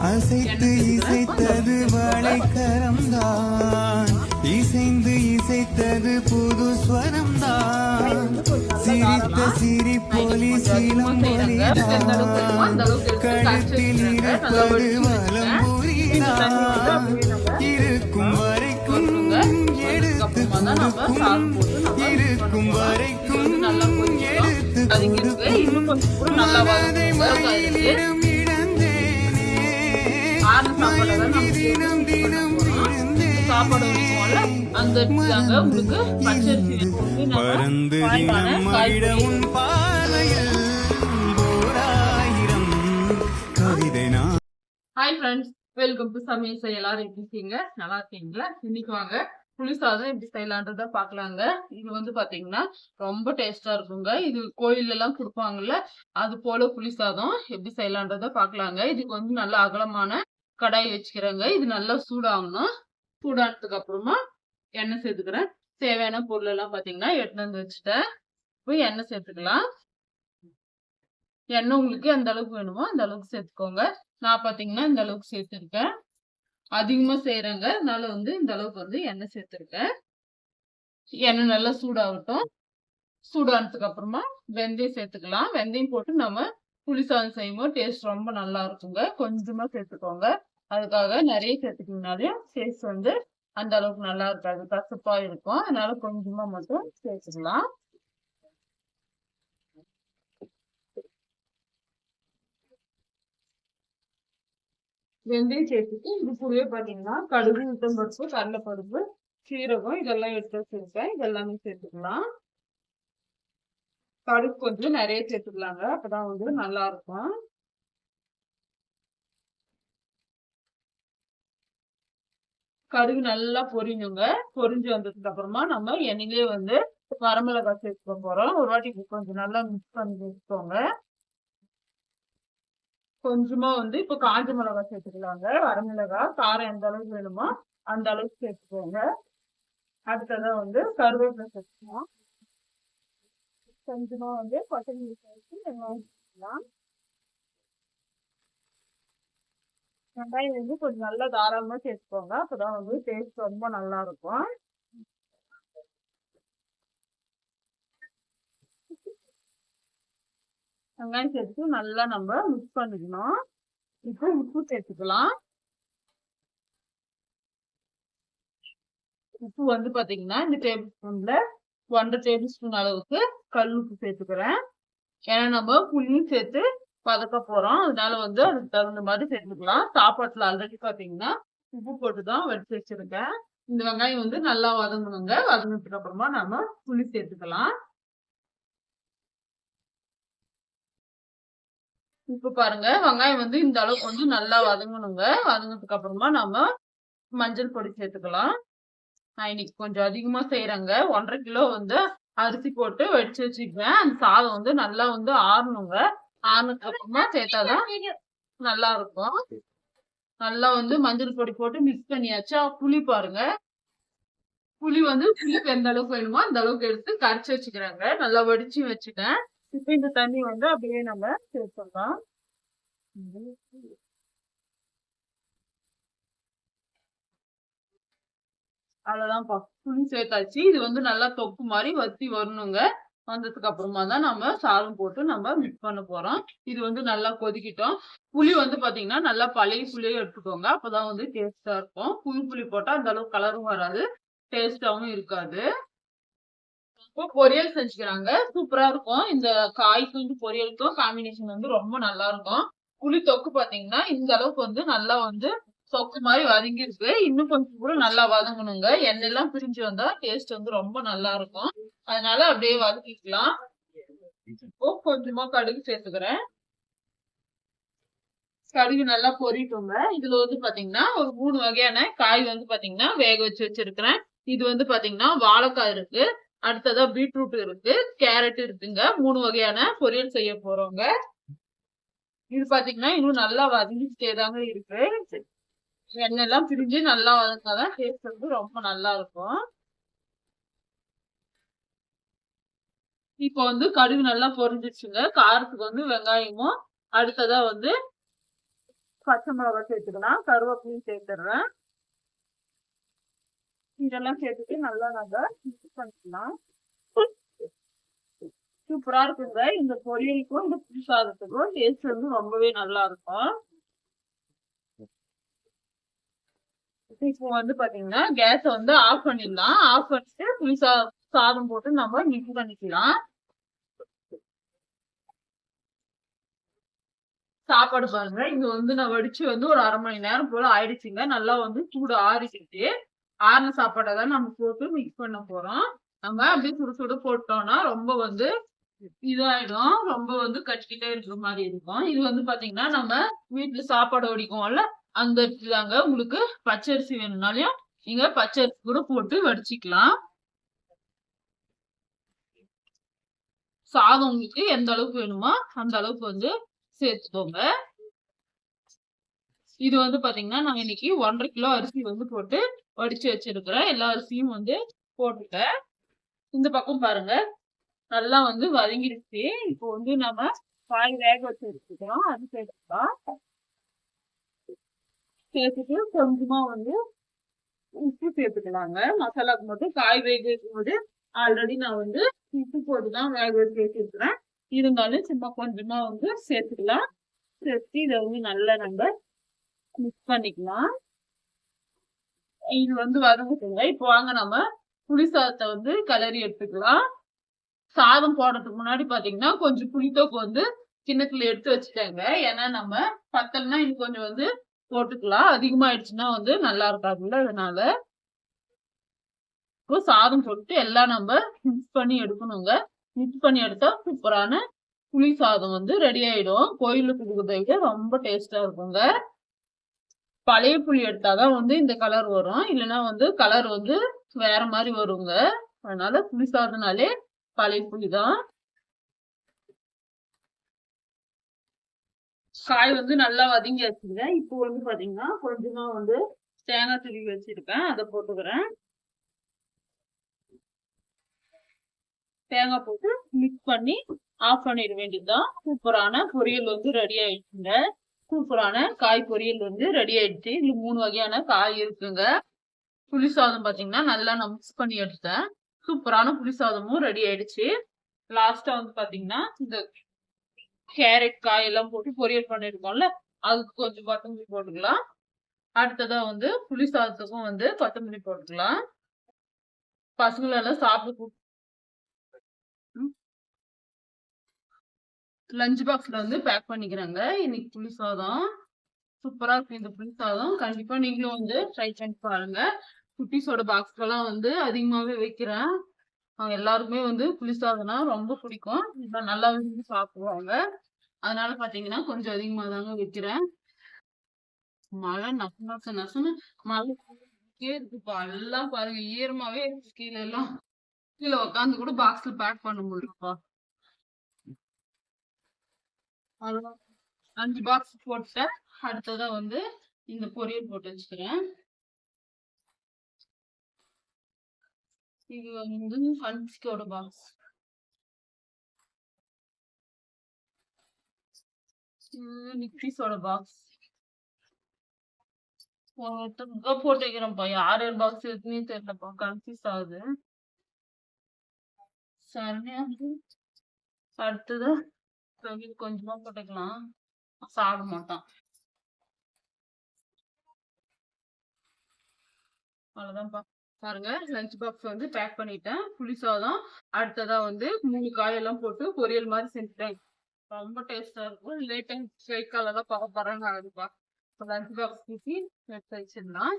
அசைத்து இசைத்தது வளைக்கரம்தான். இசைந்து இசைத்தது புது ஸ்வரம்தான். சிரித்த சிரிப்பொலி சிலம்பொலிதான் கழுத்தில் இருப்பது வலம்புரிதான் இருக்கும் வரைக்கும் எடுத்து கொடுக்கும். இருக்கும் வரைக்கும் எடுத்து அதுக்கு இருக்கு இன்னும் கொஞ்சம் கூட நல்லா மனதை மயிலிடம் மகிழ உன் பார்வையில் உங்களுக்கு கவிதை நான் ஹாய் ஃப்ரெண்ட்ஸ் வெல்கம் டு சமையல் எல்லாரும் எப்படி இருக்கீங்க? நல்லா இருக்கீங்களா? இன்னைக்கு வாங்க. புளிசாதம் எப்படி செய்யலான்றத பாக்கலாங்க இது வந்து பாத்தீங்கன்னா ரொம்ப டேஸ்டா இருக்குங்க. இது கோயில்ல எல்லாம் கொடுப்பாங்கல்ல அது போல புளிசாதம் எப்படி செய்யலான்றத பாக்கலாங்க இதுக்கு வந்து நல்ல அகலமான கடாய் வச்சுக்கிறேங்க. இது நல்லா சூடாகணும். சூடானதுக்கு அப்புறமா எண்ணெய் சேர்த்துக்கிறேன். தேவையான பொருள் எல்லாம் பார்த்தீங்கன்னா எடுத்துட்டு வந்து வச்சுட்டேன். போய் எண்ணெய் சேர்த்துக்கலாம். எண்ணெய் உங்களுக்கு எந்த அளவுக்கு வேணுமோ அந்த அளவுக்கு சேர்த்துக்கோங்க. நான் பார்த்தீங்கன்னா இந்த அளவுக்கு சேர்த்துருக்கேன். அதிகமாக செய்கிறேங்க அதனால வந்து இந்த அளவுக்கு வந்து எண்ணெய் சேர்த்துருக்கேன். எண்ணெய் நல்லா சூடாகட்டும். சூடானதுக்கு அப்புறமா வெந்தயம் சேர்த்துக்கலாம். வெந்தயம் போட்டு நம்ம புளி சாதம் செய்யும்போது டேஸ்ட் ரொம்ப நல்லா இருக்குங்க. கொஞ்சமா சேர்த்துக்கோங்க. அதுக்காக நிறைய சேர்த்துக்கிங்கனாலையும் டேஸ்ட் வந்து அந்த அளவுக்கு நல்லா இருக்காது. கசப்பா இருக்கும். அதனால கொஞ்சமா மட்டும் சேர்த்துக்கலாம். வெந்தயம் சேர்த்துட்டு இது கூடவே பாத்தீங்கன்னா கடுகு உளுத்தம் பருப்பு கடலைப்பருப்பு சீரகம் இதெல்லாம் எடுத்து வச்சிருக்கேன். இதெல்லாமே சேர்த்துக்கலாம். கடுகு கொஞ்சம் நிறைய சேர்த்துக்கலாங்க. அப்பதான் வந்து நல்லா இருக்கும். கடுகு நல்லா பொரிஞ்சுங்க. பொரிஞ்சு வந்ததுக்கு அப்புறமா நம்ம எண்ணெயிலே வந்து வரமிளகாய் சேர்த்துக்க போறோம். ஒரு வாட்டி கொஞ்சம் நல்லா மிக்ஸ் பண்ணி வச்சுக்கோங்க. கொஞ்சமா வந்து இப்ப காஞ்ச மிளகாய் சேர்த்துக்கலாங்க. வரமிளகாய் காரம் எந்த அளவுக்கு வேணுமோ அந்த அளவுக்கு சேர்த்துக்கோங்க. அடுத்ததான் வந்து கருவேப்பிலை சேர்த்துக்கலாம். கொஞ்சமா வந்து கொத்தமல்லி சேர்த்து வெங்காயம் சேர்த்துக்கலாம். வெங்காயம் வந்து கொஞ்சம் நல்லா தாராளமா சேர்த்துக்கோங்க. அப்பதான் வந்து டேஸ்ட் ரொம்ப நல்லா இருக்கும். வெங்காயம் சேர்த்து நல்லா நம்ம மிக்ஸ் பண்ணிக்கணும். இப்போ உப்பு சேர்த்துக்கலாம். உப்பு வந்து பாத்தீங்கன்னா இந்த டேபிள் ஸ்பூன்ல ஒன்றரை டேபிள் ஸ்பூன் அளவுக்கு கல் உப்பு சேர்த்துக்கிறேன். ஏன்னா நம்ம புளியும் சேர்த்து பதக்க போறோம். அதனால வந்து அதுக்கு தகுந்த மாதிரி சேர்த்துக்கலாம் சாப்பாட்டுல ஆல்ரெடி பாத்தீங்கன்னா உப்பு போட்டு தான் வடிச்சு வச்சிருக்கேன். இந்த வெங்காயம் வந்து நல்லா வதங்கணுங்க. வதங்கினதுக்கு அப்புறமா நாம புளி சேர்த்துக்கலாம். இப்ப பாருங்க வெங்காயம் வந்து இந்த அளவுக்கு வந்து நல்லா வதங்கணுங்க. வதங்கினதுக்கு அப்புறமா நாம மஞ்சள் பொடி சேர்த்துக்கலாம். நான் இன்னைக்கு கொஞ்சம் அதிகமா செய்யறேங்க ஒன்றரை கிலோ வந்து அரிசி போட்டு வடிச்சு வச்சுக்குவேன் அந்த சாதம் வந்து நல்லா வந்து ஆறணுங்க. ஆறுனதுக்கு அப்புறமா சேர்த்தாதான் நல்லா இருக்கும் நல்லா வந்து மஞ்சள் பொடி போட்டு மிக்ஸ் பண்ணியாச்சா? புளி பாருங்க. புளி வந்து புளிக்கு எந்த அளவுக்கு வேணுமோ அந்த அளவுக்கு எடுத்து கரைச்சி வச்சுக்கிறாங்க. நல்லா வடிச்சு வச்சுட்டேன். இப்ப இந்த தண்ணி வந்து அப்படியே நம்ம சேர்த்துடலாம். அவ்வளவுதான் புளி சேர்த்தாச்சு. இது வந்து நல்லா தொப்பு மாதிரி வத்தி வரணுங்க. வந்ததுக்கு அப்புறமா தான் நம்ம சாதம் போட்டு நம்ம மிக்ஸ் பண்ண போறோம். இது வந்து நல்லா கொதிக்கிட்டோம். புளி வந்து பாத்தீங்கன்னா நல்லா பழைய புளியே எடுத்துக்கோங்க. அப்பதான் வந்து டேஸ்டா இருக்கும். புளி புளி போட்டா அந்த அளவுக்கு கலரும் வராது. டேஸ்டாவும் இருக்காது. இப்போ பொரியல் செஞ்சுக்கிறாங்க. சூப்பரா இருக்கும். இந்த காய்க்கு வந்து பொரியலுக்கும் காம்பினேஷன் வந்து ரொம்ப நல்லா இருக்கும். புளி தொக்கு பாத்தீங்கன்னா இந்த அளவுக்கு வந்து நல்லா வந்து சொக்கு மாதிரி வதங்கிருக்கு. இன்னும் கொஞ்சம் கூட நல்லா வதங்கணுங்க. எண்ணெய் எல்லாம் பிரிஞ்சு வந்தா டேஸ்ட் வந்து ரொம்ப நல்லா இருக்கும். அதனால அப்படியே வதக்கிக்கலாம். இப்போ கொஞ்சமா கடுகு சேர்த்துக்கிறேன். கடுகு நல்லா பொரிட்டுங்க. இதுல வந்து பாத்தீங்கன்னா ஒரு மூணு வகையான காய் வந்து பாத்தீங்கன்னா வேக வச்சு வச்சிருக்கிறேன். இது வந்து பாத்தீங்கன்னா வாழைக்காய் இருக்கு. அடுத்ததா பீட்ரூட் இருக்கு. கேரட் இருக்குங்க. மூணு வகையான பொரியல் செய்ய போறோங்க. இது பாத்தீங்கன்னா இன்னும் நல்லா வதங்கிட்டே தாங்க இருக்கு. எண்ணெய் எல்லாம் பிரிஞ்சு நல்லா வதங்காதான் டேஸ்ட் வந்து ரொம்ப நல்லா இருக்கும் இப்போ வந்து கடுகு நல்லா பொரிஞ்சிருச்சுங்க. காரத்துக்கு வந்து வெங்காயமும் அடுத்ததா வந்து பச்சை மிளகா சேர்த்துக்கலாம். கருவேப்பிலையும் சேர்த்துடுறேன் இதெல்லாம் சேர்த்துட்டு நல்லா நாங்க மிக்ஸ் பண்ணிக்கலாம். சூப்பரா இருக்குங்க. இந்த பொரியலுக்கும் இந்த புளி சாதத்துக்கும் டேஸ்ட் வந்து ரொம்பவே நல்லா இருக்கும் இப்போ வந்து பாத்தீங்கன்னா கேஸ வந்து ஆஃப் பண்ணிடலாம். ஆஃப் பண்ணிட்டு புளி சாதம் போட்டு நம்ம மிக்ஸ் பண்ணிக்கலாம். சாப்பாடு பாருங்க. இங்க வந்து நான் வடிச்சு வந்து ஒரு அரை மணி நேரம் போல ஆயிடுச்சுங்க. நல்லா வந்து சூடு ஆறிக்கிட்டு ஆறின சாப்பாடை தான் நம்ம போட்டு மிக்ஸ் பண்ண போறோம். நம்ம அப்படியே சுடு சுடு போட்டோம்னா ரொம்ப வந்து இதாயிடும். ரொம்ப வந்து கட்டிக்கிட்டே இருக்கிற மாதிரி இருக்கும். இது வந்து பாத்தீங்கன்னா நம்ம வீட்டுல சாப்பாடு வடிக்கும்ல அந்த தாங்க உங்களுக்கு பச்சரிசி வேணும்னாலையும் நீங்க பச்சரிசி கூட போட்டு வடிச்சுக்கலாம். சாதம் உங்களுக்கு எந்த அளவுக்கு வேணுமோ அந்த அளவுக்கு வந்து சேர்த்துக்கோங்க. இது வந்து பாத்தீங்கன்னா நான் இன்னைக்கு ஒன்றரை கிலோ அரிசி வந்து போட்டு வடிச்சு வச்சிருக்கிறேன். எல்லா அரிசியும் வந்து போட்டுட்டேன். இந்த பக்கம் பாருங்க நல்லா வந்து வதங்கிடுச்சு. இப்போ வந்து நம்ம காய் வேக வச்சு எடுத்துக்கிறோம் அது சேர்த்துக்கலாம் சேர்த்துட்டு கொஞ்சமா வந்து உப்பு சேர்த்துக்கலாங்க. மசாலாக்கு மட்டும் காய் வேக வைக்கும்போது ஆல்ரெடி நான் வந்து உப்பு போட்டு தான் வேக வச்சு இருந்தாலும் சும்மா கொஞ்சமா வந்து சேர்த்துக்கலாம். சேர்த்து இதை வந்து நல்லா நம்ம மிக்ஸ் பண்ணிக்கலாம். இது வந்து வதங்கிட்டுங்க. இப்போ வாங்க நம்ம புளி சாதத்தை வந்து கிளறி எடுத்துக்கலாம். சாதம் போடுறதுக்கு முன்னாடி பாத்தீங்கன்னா கொஞ்சம் புளித்தோப்பு வந்து கிண்ணத்துல எடுத்து வச்சுட்டாங்க. ஏன்னா நம்ம பத்தல்னா இது கொஞ்சம் வந்து போட்டுக்கலாம். அதிகமாயிடுச்சுன்னா வந்து நல்லா இருக்காதுல்ல அதனால. இப்போ சாதம் போட்டு எல்லாம் நம்ம மிக்ஸ் பண்ணி எடுக்கணுங்க. மிக்ஸ் பண்ணி எடுத்தா சூப்பரான புளி சாதம் வந்து ரெடி ஆயிடும். கோயிலுக்கு கொடுக்கறத ரொம்ப டேஸ்டா இருக்குங்க. பழைய புளி எடுத்தாதான் வந்து இந்த கலர் வரும். இல்லைன்னா வந்து கலர் வந்து வேற மாதிரி வருங்க. அதனால புளி சாதம்னாலே பழைய புளி தான். காய் வந்து நல்லா வதங்கி வச்சிருக்கேன் இப்போ வந்து பாத்தீங்கன்னா கொஞ்சமா வந்து தேங்காய் துருவி வச்சிருக்கேன். அதை போட்டுக்கிறேன். தேங்காய் போட்டு மிக்ஸ் பண்ணி ஆஃப் பண்ணிட வேண்டியதுதான். சூப்பரான பொரியல் வந்து ரெடி ஆயிடுச்சுங்க. சூப்பரான காய் பொரியல் வந்து ரெடி ஆயிடுச்சு. இதுல மூணு வகையான காய் இருக்குங்க. புளி சாதம் பாத்தீங்கன்னா நல்லா நான் மிக்ஸ் பண்ணி எடுத்தேன். சூப்பரான புளி சாதமும் ரெடி ஆயிடுச்சு. லாஸ்டா வந்து பாத்தீங்கன்னா இந்த கேரட் காய் எல்லாம் போட்டு பொரியல் பண்ணிருக்கோம்ல அதுக்கு கொஞ்சம் கொத்தமல்லி போட்டுக்கலாம். அடுத்ததா வந்து புளி சாதத்துக்கும் வந்து கொத்தமல்லி போட்டுக்கலாம். பசங்களெல்லாம் சாப்பிட்டு லஞ்ச் பாக்ஸ்ல வந்து பேக் பண்ணிக்கிறேங்க. இன்னைக்கு புளி சாதம். சூப்பரா இருக்கு இந்த புளி சாதம். கண்டிப்பா நீங்களும் வந்து ட்ரை பண்ணி பாருங்க. குட்டீஸோட பாக்ஸ்க்கெல்லாம் வந்து அதிகமாவே வைக்கிறேன். அவங்க எல்லாருக்குமே வந்து புளிசாதம்னா ரொம்ப பிடிக்கும். இப்ப நல்லா விரும்பி சாப்பிடுவாங்க. அதனால பாத்தீங்கன்னா கொஞ்சம் அதிகமா தாங்க வைக்கிறேன். மழை நசு நசு நசுன்னு மழை இருக்குப்பா. எல்லாம் பாருங்க ஈரமாவே இருக்கு கீழே எல்லாம். கீழே உட்காந்து கூட பாக்ஸ்ல பேக் பண்ண முடியும்ப்பா அஞ்சு பாக்ஸ் போட்டேன் அடுத்ததான் வந்து இந்த பொரியல் போட்டு வச்சுக்கிறேன். இது வந்து ஃபன்ஸ்கோட பாக்ஸ் நிக்ரிஸோட பாக்ஸ் ஒருத்தருக்கா போட்டு வைக்கிறேன்ப்பா. யார் யார் பாக்ஸ் இருக்குன்னு தெரியலப்பா. கன்ஃபியூஸ் ஆகுது. சரியா அடுத்தது கொஞ்சமா போட்டுக்கலாம். சாப்பிட மாட்டான். அவ்வளவுதான்ப்பா. பாருங்க லஞ்ச் பாக்ஸ் வந்து பேக் பண்ணிட்டேன். புளி சாதம் அடுத்ததா வந்து மூணு காயெல்லாம் போட்டு பொரியல் மாதிரி செஞ்சுட்டேன். ரொம்ப டேஸ்டா இருக்கும். லேட் டைம் கை காலெல்லாம் பார்க்க போறாங்க ஆகுதுப்பா லஞ்ச் பாக்ஸ் ஊற்றி எடுத்து வச்சிடலாம்.